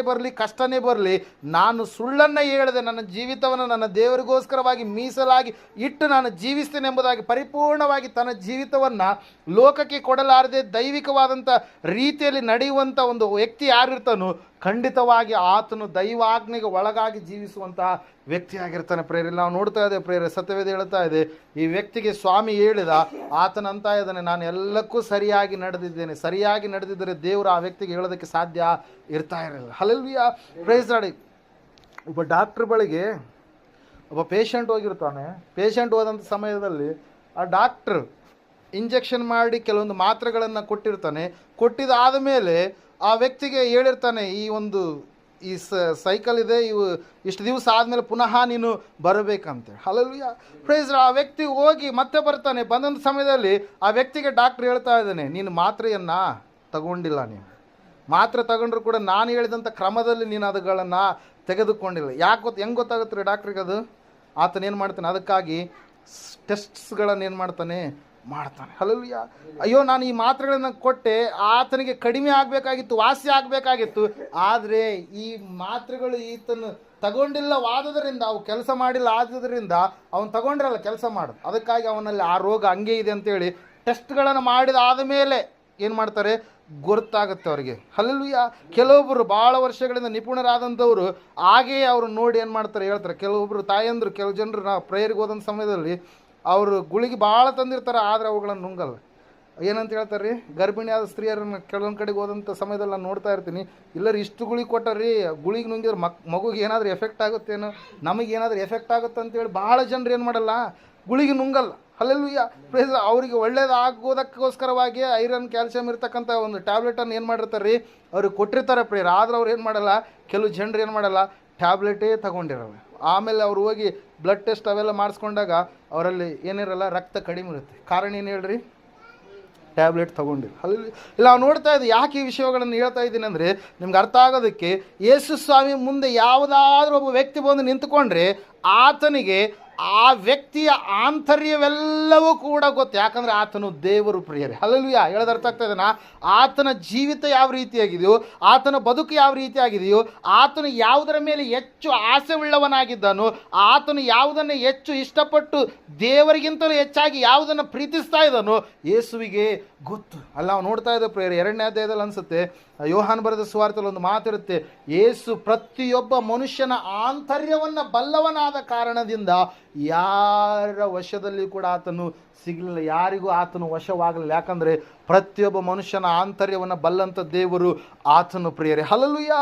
ಬರಲಿ, ಕಷ್ಟನೇ ಬರಲಿ, ನಾನು ಸುಳ್ಳನ್ನು ಹೇಳಿದೆ ನನ್ನ ಜೀವಿತವನ್ನು ನನ್ನ ದೇವರಿಗೋಸ್ಕರವಾಗಿ ಮೀಸಲಾಗಿ ಇಟ್ಟು ನಾನು ಜೀವಿಸ್ತೇನೆ ಎಂಬುದಾಗಿ ಪರಿಪೂರ್ಣವಾಗಿ ತನ್ನ ಜೀವಿತವನ್ನು ಲೋಕಕ್ಕೆ ಕೊಡಲಾರದೆ ದೈವಿಕವಾದಂಥ ರೀತಿಯಲ್ಲಿ ನಡೆಯುವಂಥ ಒಂದು ವ್ಯಕ್ತಿ ಯಾರಿರ್ತಾನೋ ಖಂಡಿತವಾಗಿ ಆತನು ದೈವಾಗ್ನಿಗೆ ಒಳಗಾಗಿ ಜೀವಿಸುವಂತಹ ವ್ಯಕ್ತಿಯಾಗಿರ್ತಾನೆ ಪ್ರೇರಿ. ನಾವು ನೋಡ್ತಾ ಇದ್ದೇವೆ ಪ್ರೇರೆ, ಸತ್ಯವೇದ ಹೇಳ್ತಾ ಇದೆ, ಈ ವ್ಯಕ್ತಿಗೆ ಸ್ವಾಮಿ ಹೇಳಿದ ಆತನಂತ ಇದ್ದಾನೆ, ನಾನು ಎಲ್ಲಕ್ಕೂ ಸರಿಯಾಗಿ ನಡೆದಿದ್ದೇನೆ, ಸರಿಯಾಗಿ ನಡೆದಿದ್ದರೆ ದೇವರು ಆ ವ್ಯಕ್ತಿಗೆ ಹೇಳೋದಕ್ಕೆ ಸಾಧ್ಯ ಇರ್ತಾ ಇರಲಿಲ್ಲ. ಹಲಲ್ವಿಯ ಪ್ರೈಸ್ ನಾಡಿ ಒಬ್ಬ ಡಾಕ್ಟ್ರ್ ಬಳಿಗೆ ಒಬ್ಬ ಪೇಷಂಟ್ ಹೋಗಿರ್ತಾನೆ. ಪೇಷಂಟ್ ಹೋದಂಥ ಸಮಯದಲ್ಲಿ ಆ ಡಾಕ್ಟ್ರ್ ಇಂಜೆಕ್ಷನ್ ಮಾಡಿ ಕೆಲವೊಂದು ಮಾತ್ರೆಗಳನ್ನು ಕೊಟ್ಟಿರ್ತಾನೆ. ಕೊಟ್ಟಿದಾದ ಮೇಲೆ ಆ ವ್ಯಕ್ತಿಗೆ ಹೇಳಿರ್ತಾನೆ, ಈ ಒಂದು, ಈ ಸೈಕಲ್ ಇದೆ, ಇವು ಇಷ್ಟು ದಿವಸ ಆದಮೇಲೆ ಪುನಃ ನೀನು ಬರಬೇಕಂತೆ. ಅಲ್ಲಲ್ಯ ಪ್ರೈಸ್ ಆ ವ್ಯಕ್ತಿ ಹೋಗಿ ಮತ್ತೆ ಬರ್ತಾನೆ. ಬಂದಂಥ ಸಮಯದಲ್ಲಿ ಆ ವ್ಯಕ್ತಿಗೆ ಡಾಕ್ಟ್ರ್ ಹೇಳ್ತಾ ಇದ್ದಾನೆ, ನೀನು ಮಾತ್ರೆಯನ್ನು ತಗೊಂಡಿಲ್ಲ ನೀನು. ಮಾತ್ರೆ ತಗೊಂಡ್ರು ಕೂಡ ನಾನು ಹೇಳಿದಂಥ ಕ್ರಮದಲ್ಲಿ ನೀನು ಅದುಗಳನ್ನು ತೆಗೆದುಕೊಂಡಿಲ್ಲ. ಯಾಕೆ ಗೊತ್ತು ಹೆಂಗೆ ಗೊತ್ತಾಗುತ್ತೆ ರೀ ಡಾಕ್ಟ್ರಿಗೆ ಅದು? ಆತನೇನು ಮಾಡ್ತಾನೆ? ಅದಕ್ಕಾಗಿ ಟೆಸ್ಟ್ಸ್ಗಳನ್ನು ಏನು ಮಾಡ್ತಾನೆ? ಮಾಡ್ತಾನೆ. ಹಲಲ್ವಿಯ ಅಯ್ಯೋ, ನಾನು ಈ ಮಾತ್ರೆಗಳನ್ನು ಕೊಟ್ಟೆ, ಆತನಿಗೆ ಕಡಿಮೆ ಆಗಬೇಕಾಗಿತ್ತು, ವಾಸಿ ಆಗಬೇಕಾಗಿತ್ತು. ಆದರೆ ಈ ಮಾತ್ರೆಗಳು ಈತನು ತಗೊಂಡಿಲ್ಲವಾದುದರಿಂದ ಅವು ಕೆಲಸ ಮಾಡಿಲ್ಲ ಆದುದರಿಂದ ಅವನು ತಗೊಂಡಿರಲ್ಲ ಕೆಲಸ ಮಾಡು. ಅದಕ್ಕಾಗಿ ಅವನಲ್ಲಿ ಆ ರೋಗ ಹಂಗೆ ಇದೆ ಅಂತೇಳಿ ಟೆಸ್ಟ್ಗಳನ್ನು ಮಾಡಿದ ಆದಮೇಲೆ ಏನು ಮಾಡ್ತಾರೆ? ಗೊತ್ತಾಗುತ್ತೆ ಅವರಿಗೆ. ಹಲಲುಯ ಕೆಲವೊಬ್ಬರು ಭಾಳ ವರ್ಷಗಳಿಂದ ನಿಪುಣರಾದಂಥವರು, ಹಾಗೆಯೇ ಅವರು ನೋಡಿ ಏನು ಮಾಡ್ತಾರೆ ಹೇಳ್ತಾರೆ. ಕೆಲವೊಬ್ಬರು ತಾಯಂದರು, ಕೆಲವು ಜನರು ನಾವು ಪ್ರೇಯರ್ಗೆ ಹೋದಂಥ ಸಮಯದಲ್ಲಿ ಅವರು ಗುಳಿಗೆ ಭಾಳ ತಂದಿರ್ತಾರೆ, ಆದರೆ ಅವುಗಳನ್ನು ನುಂಗಲ್ಲ. ಏನಂತ ಹೇಳ್ತಾರೆ ರೀ ಗರ್ಭಿಣಿಯಾದ ಸ್ತ್ರೀಯರನ್ನು ಕೆಲವೊಂದು ಕಡೆಗೆ ಹೋದಂಥ ಸಮಯದಲ್ಲಿ ನಾನು ನೋಡ್ತಾ ಇರ್ತೀನಿ. ಇಲ್ಲರಿ, ಇಷ್ಟು ಗುಳಿಗೆ ಕೊಟ್ಟರಿ ಗುಳಿಗೆ ನುಂಗಿದ್ರೆ ಮಕ್, ಮಗುಗೆ ಏನಾದರೂ ಎಫೆಕ್ಟ್ ಆಗುತ್ತೇನೋ? ನಮಗೆ ಏನಾದರೂ ಎಫೆಕ್ಟ್ ಆಗುತ್ತೆ ಅಂತೇಳಿ ಭಾಳ ಜನರು ಏನು ಮಾಡಲ್ಲ, ಗುಳಿಗೆ ನುಂಗಲ್ಲ. ಅಲ್ಲೆಲ್ಲೂ ಪ್ರೇಸ್ ಅವರಿಗೆ ಒಳ್ಳೇದಾಗೋದಕ್ಕೋಸ್ಕರವಾಗಿ ಐರನ್, ಕ್ಯಾಲ್ಸಿಯಂ ಇರ್ತಕ್ಕಂಥ ಒಂದು ಟ್ಯಾಬ್ಲೆಟನ್ನು ಏನು ಮಾಡಿರ್ತಾರೆ ರೀ ಅವ್ರಿಗೆ ಕೊಟ್ಟಿರ್ತಾರೆ ಪ್ರೇಯರ್, ಆದ್ರೆ ಅವ್ರು ಏನು ಮಾಡಲ್ಲ, ಕೆಲವು ಜನರು ಏನು ಮಾಡಲ್ಲ, ಟ್ಯಾಬ್ಲೆಟೇ ತಗೊಂಡಿರಲ್ಲ. ಆಮೇಲೆ ಅವ್ರು ಹೋಗಿ ಬ್ಲಡ್ ಟೆಸ್ಟ್ ಅವೆಲ್ಲ ಮಾಡಿಸ್ಕೊಂಡಾಗ ಅವರಲ್ಲಿ ಏನಿರಲ್ಲ ರಕ್ತ ಕಡಿಮೆ ಇರುತ್ತೆ. ಕಾರಣ ಏನು ಹೇಳ್ರಿ? ಟ್ಯಾಬ್ಲೆಟ್ ತೊಗೊಂಡಿಲ್ಲ ಅಲ್ಲಿ ಇಲ್ಲ, ನಾವು ನೋಡ್ತಾ ಇದ್ದೀವಿ ಯಾಕೆ ಈ ವಿಷಯಗಳನ್ನು ಹೇಳ್ತಾ ಇದ್ದೀನಿ ಅಂದರೆ ನಿಮ್ಗೆ ಅರ್ಥ ಆಗೋದಕ್ಕೆ ಯೇಸು ಸ್ವಾಮಿ ಮುಂದೆ ಯಾವುದಾದ್ರೂ ಒಬ್ಬ ವ್ಯಕ್ತಿ ಬಂದು ನಿಂತುಕೊಂಡ್ರೆ ಆತನಿಗೆ ಆ ವ್ಯಕ್ತಿಯ ಆಂತರ್ಯವೆಲ್ಲವೂ ಕೂಡ ಗೊತ್ತು. ಯಾಕಂದರೆ ಆತನು ದೇವರು ಪ್ರಿಯರೇ. ಅಲ್ಲಲ್ವಿಯ ಹೇಳೋದು ಅರ್ಥ ಆಗ್ತಾ ಇದ್ದಾನ ಆತನ ಜೀವಿತ ಯಾವ ರೀತಿಯಾಗಿದೆಯೋ, ಆತನ ಬದುಕು ಯಾವ ರೀತಿಯಾಗಿದೆಯೋ, ಆತನು ಯಾವುದರ ಮೇಲೆ ಹೆಚ್ಚು ಆಸೆ ಉಳ್ಳವನಾಗಿದ್ದಾನೋ ಆತನು ಯಾವುದನ್ನು ಹೆಚ್ಚು ಇಷ್ಟಪಟ್ಟು ದೇವರಿಗಿಂತಲೂ ಹೆಚ್ಚಾಗಿ ಯಾವುದನ್ನು ಪ್ರೀತಿಸ್ತಾ ಇದ್ದಾನೋ, ಯೇಸುವಿಗೆ ಗೊತ್ತು. ಅಲ್ಲ ನೋಡ್ತಾ ಇದ್ದ ಪ್ರೇಯರ್, ಎರಡನೇ ಅಧ್ಯಾಯದಲ್ಲಿ ಅನಿಸುತ್ತೆ ಯೋಹಾನ್ ಬರೆದ ಸ್ವಾರ್ಥದಲ್ಲಿ ಒಂದು ಮಾತಿರುತ್ತೆ, ಏಸು ಪ್ರತಿಯೊಬ್ಬ ಮನುಷ್ಯನ ಆಂತರ್ಯವನ್ನು ಬಲ್ಲವನಾದ ಕಾರಣದಿಂದ ಯಾರ ವಶದಲ್ಲಿ ಕೂಡ ಆತನು ಸಿಗಲಿಲ್ಲ, ಯಾರಿಗೂ ಆತನು ವಶವಾಗಲಿಲ್ಲ. ಯಾಕಂದರೆ ಪ್ರತಿಯೊಬ್ಬ ಮನುಷ್ಯನ ಆಂತರ್ಯವನ್ನು ಬಲ್ಲಂಥ ದೇವರು ಆತನು ಪ್ರಿಯರೇ. ಹಲಲುಯ್ಯ